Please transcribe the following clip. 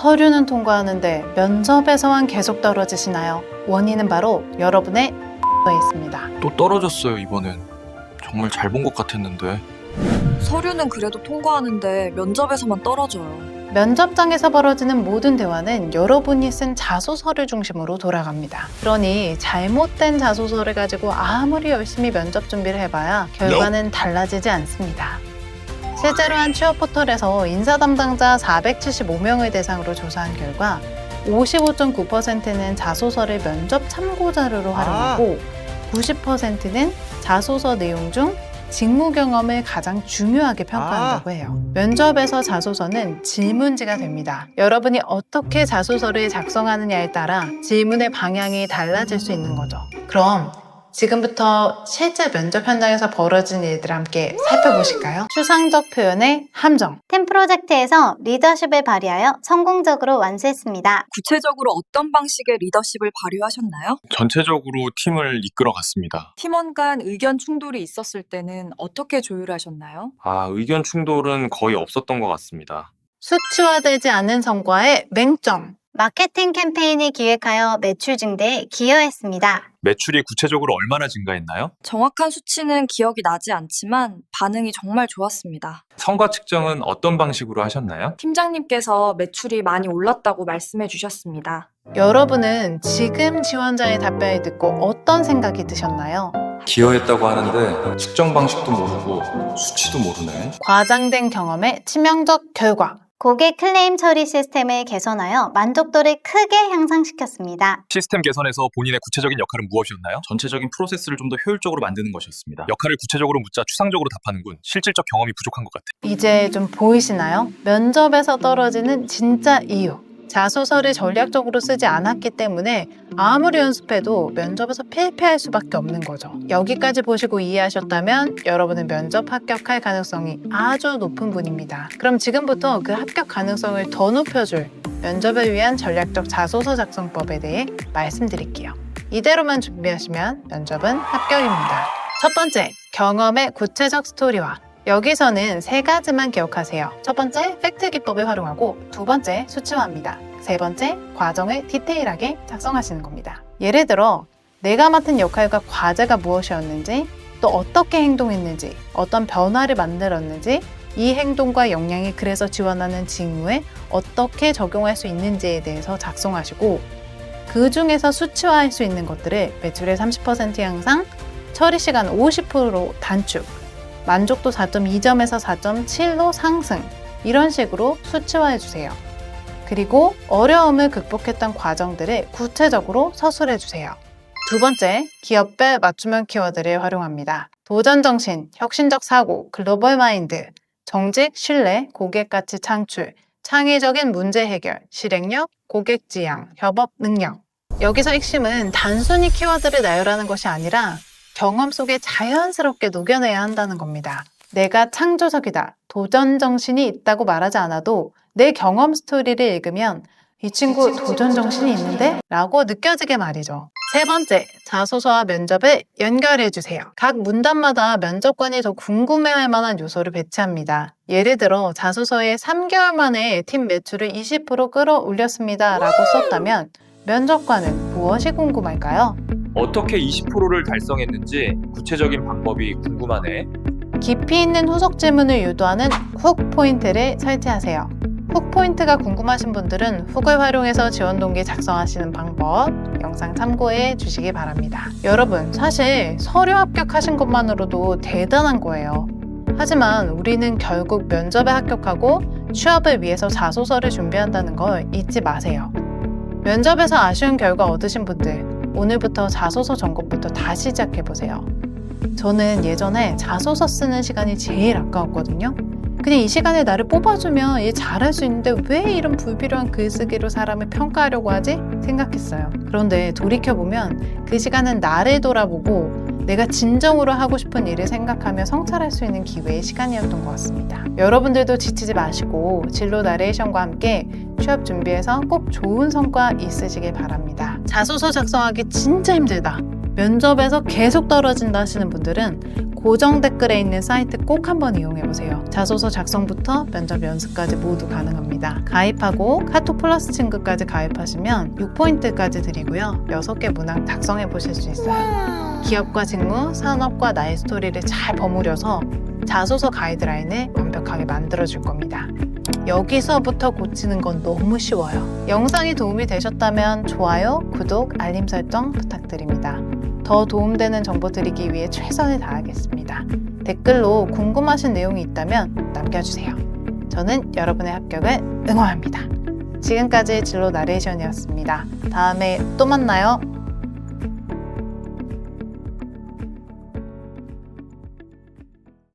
서류는 통과하는데 면접에서만 계속 떨어지시나요? 원인은 바로 여러분의 에 있습니다. 또 떨어졌어요 이번엔 정말 잘 본 것 같았는데 서류는 그래도 통과하는데 면접에서만 떨어져요. 면접장에서 벌어지는 모든 대화는 여러분이 쓴 자소서를 중심으로 돌아갑니다. 그러니 잘못된 자소서를 가지고 아무리 열심히 면접 준비를 해봐야 결과는 달라지지 않습니다. 실제로 한 취업 포털에서 인사 담당자 475명을 대상으로 조사한 결과 55.9%는 자소서를 면접 참고 자료로 활용하고 90%는 자소서 내용 중 직무 경험을 가장 중요하게 평가한다고 해요. 면접에서 자소서는 질문지가 됩니다. 여러분이 어떻게 자소서를 작성하느냐에 따라 질문의 방향이 달라질 수 있는 거죠. 그럼 지금부터 실제 면접 현장에서 벌어진 일들을 함께 살펴보실까요? 추상적 표현의 함정. 템 프로젝트에서 리더십을 발휘하여 성공적으로 완수했습니다. 구체적으로 어떤 방식의 리더십을 발휘하셨나요? 전체적으로 팀을 이끌어 갔습니다. 팀원 간 의견 충돌이 있었을 때는 어떻게 조율하셨나요? 아 의견 충돌은 거의 없었던 것 같습니다. 수치화되지 않은 성과의 맹점. 마케팅 캠페인을 기획하여 매출 증대에 기여했습니다. 매출이 구체적으로 얼마나 증가했나요? 정확한 수치는 기억이 나지 않지만 반응이 정말 좋았습니다. 성과 측정은 어떤 방식으로 하셨나요? 팀장님께서 매출이 많이 올랐다고 말씀해 주셨습니다. 여러분은 지금 지원자의 답변을 듣고 어떤 생각이 드셨나요? 기여했다고 하는데 측정 방식도 모르고 수치도 모르네. 과장된 경험의 치명적 결과. 고객 클레임 처리 시스템을 개선하여 만족도를 크게 향상시켰습니다. 시스템 개선에서 본인의 구체적인 역할은 무엇이었나요? 전체적인 프로세스를 좀 더 효율적으로 만드는 것이었습니다. 역할을 구체적으로 묻자 추상적으로 답하는군. 실질적 경험이 부족한 것 같아. 이제 좀 보이시나요? 면접에서 떨어지는 진짜 이유. 자소서를 전략적으로 쓰지 않았기 때문에 아무리 연습해도 면접에서 필패할 수밖에 없는 거죠. 여기까지 보시고 이해하셨다면 여러분은 면접 합격할 가능성이 아주 높은 분입니다. 그럼 지금부터 그 합격 가능성을 더 높여줄 면접을 위한 전략적 자소서 작성법에 대해 말씀드릴게요. 이대로만 준비하시면 면접은 합격입니다. 첫 번째, 경험의 구체적 스토리화. 여기서는 세 가지만 기억하세요. 첫 번째, 팩트 기법을 활용하고 두 번째, 수치화합니다. 세 번째, 과정을 디테일하게 작성하시는 겁니다. 예를 들어, 내가 맡은 역할과 과제가 무엇이었는지, 또 어떻게 행동했는지, 어떤 변화를 만들었는지, 이 행동과 역량이 그래서 지원하는 직무에 어떻게 적용할 수 있는지에 대해서 작성하시고, 그 중에서 수치화할 수 있는 것들을 매출의 30% 향상, 처리 시간 50% 단축, 만족도 4.2점에서 4.7로 상승 이런 식으로 수치화해 주세요. 그리고 어려움을 극복했던 과정들을 구체적으로 서술해 주세요. 두 번째, 기업별 맞춤형 키워드를 활용합니다. 도전 정신, 혁신적 사고, 글로벌 마인드, 정직, 신뢰, 고객 가치 창출, 창의적인 문제 해결, 실행력, 고객 지향, 협업 능력. 여기서 핵심은 단순히 키워드를 나열하는 것이 아니라 경험 속에 자연스럽게 녹여내야 한다는 겁니다. 내가 창조적이다, 도전 정신이 있다고 말하지 않아도 내 경험 스토리를 읽으면 이 친구 도전 정신이 있는데? 라고 느껴지게 말이죠. 세 번째, 자소서와 면접을 연결해 주세요. 각 문단마다 면접관이 더 궁금해할 만한 요소를 배치합니다. 예를 들어 자소서에 3개월 만에 팀 매출을 20% 끌어올렸습니다. 라고 썼다면 면접관은 무엇이 궁금할까요? 어떻게 20%를 달성했는지 구체적인 방법이 궁금하네. 깊이 있는 후속 질문을 유도하는 훅 포인트를 설치하세요. 훅 포인트가 궁금하신 분들은 훅을 활용해서 지원 동기 작성하시는 방법 영상 참고해 주시기 바랍니다. 여러분, 사실 서류 합격하신 것만으로도 대단한 거예요. 하지만 우리는 결국 면접에 합격하고 취업을 위해서 자소서를 준비한다는 걸 잊지 마세요. 면접에서 아쉬운 결과 얻으신 분들, 오늘부터 자소서 점검부터 다시 시작해 보세요. 저는 예전에 자소서 쓰는 시간이 제일 아까웠거든요. 그냥 이 시간에 나를 뽑아주면 일 잘할 수 있는데 왜 이런 불필요한 글쓰기로 사람을 평가하려고 하지? 생각했어요. 그런데 돌이켜보면 그 시간은 나를 돌아보고 내가 진정으로 하고 싶은 일을 생각하며 성찰할 수 있는 기회의 시간이었던 것 같습니다. 여러분들도 지치지 마시고 진로 나레이션과 함께 취업 준비해서 꼭 좋은 성과 있으시길 바랍니다. 자소서 작성하기 진짜 힘들다. 면접에서 계속 떨어진다 하시는 분들은 고정 댓글에 있는 사이트 꼭 한번 이용해보세요. 자소서 작성부터 면접 연습까지 모두 가능합니다. 가입하고 카톡 플러스 친구까지 가입하시면 6포인트까지 드리고요. 6개 문항 작성해보실 수 있어요. 기업과 직무, 산업과 나의 스토리를 잘 버무려서 자소서 가이드라인을 완벽하게 만들어줄 겁니다. 여기서부터 고치는 건 너무 쉬워요. 영상이 도움이 되셨다면 좋아요, 구독, 알림 설정 부탁드립니다. 더 도움되는 정보 드리기 위해 최선을 다하겠습니다. 댓글로 궁금하신 내용이 있다면 남겨주세요. 저는 여러분의 합격을 응원합니다. 지금까지 진로 나레이션이었습니다. 다음에 또 만나요.